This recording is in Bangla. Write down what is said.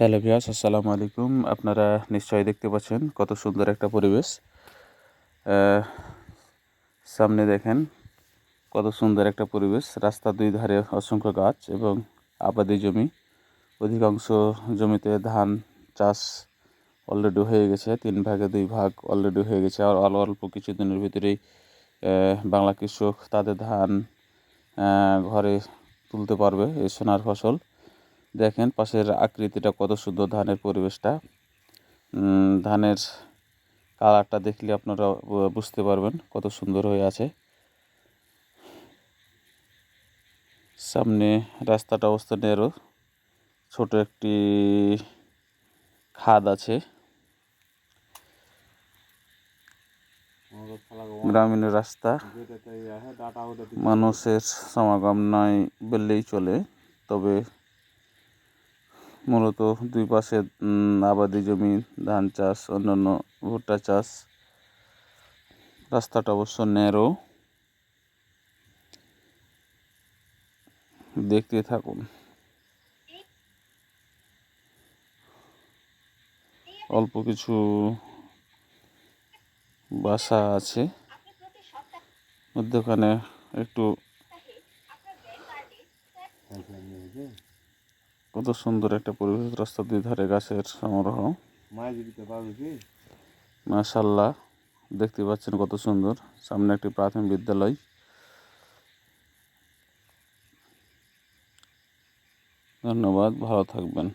হ্যালো ভিয়াস আসসালামু আলাইকুম। আপনারা নিশ্চয়ই দেখতে পাচ্ছেন কত সুন্দর একটা পরিবেশ। সামনে দেখেন কত সুন্দর একটা পরিবেশ। রাস্তার দুই ধারে অসংখ্য গাছ এবং আবাদি জমি। অধিকাংশ জমিতে ধান চাষ অলরেডি হয়ে গেছে। তিন ভাগে দুই ভাগ অলরেডি হয়ে গেছে। আর অল্প অল্প কিছুদিনের ভিতরেই বাংলা কৃষক তাদের ধান ঘরে তুলতে পারবে এই সোনার ফসল। দেখেন পাশের আকৃতিটা কত সুন্দর ধানের পরিবেশটা। ধানের কালারটা দেখলে আপনারা বুঝতে পারবেন কত সুন্দর হয়ে আছে। সামনে রাস্তাটা অবস্থা নেরো ছোট একটি খাদ আছে। গ্রামীণ রাস্তা। মানুষের সমাগম নাই বললেই চলে, তবে মূলত দুই পাশে আবাদি জমি, ধান চাষ, অন্যান্য ভুট্টা চাষ। রাস্তাটা অবশ্য ন্যারো। দেখতে থাকুন। অল্প কিছু বাসা আছে। মধ্যখানে একটু কত সুন্দর একটা পরিবেশ রাস্তার দুই ধারে গাছের সমারোহ মাসাল্লাহ দেখতে পাচ্ছেন কত সুন্দর। সামনে একটি প্রাথমিক বিদ্যালয়। ধন্যবাদ, ভালো থাকবেন।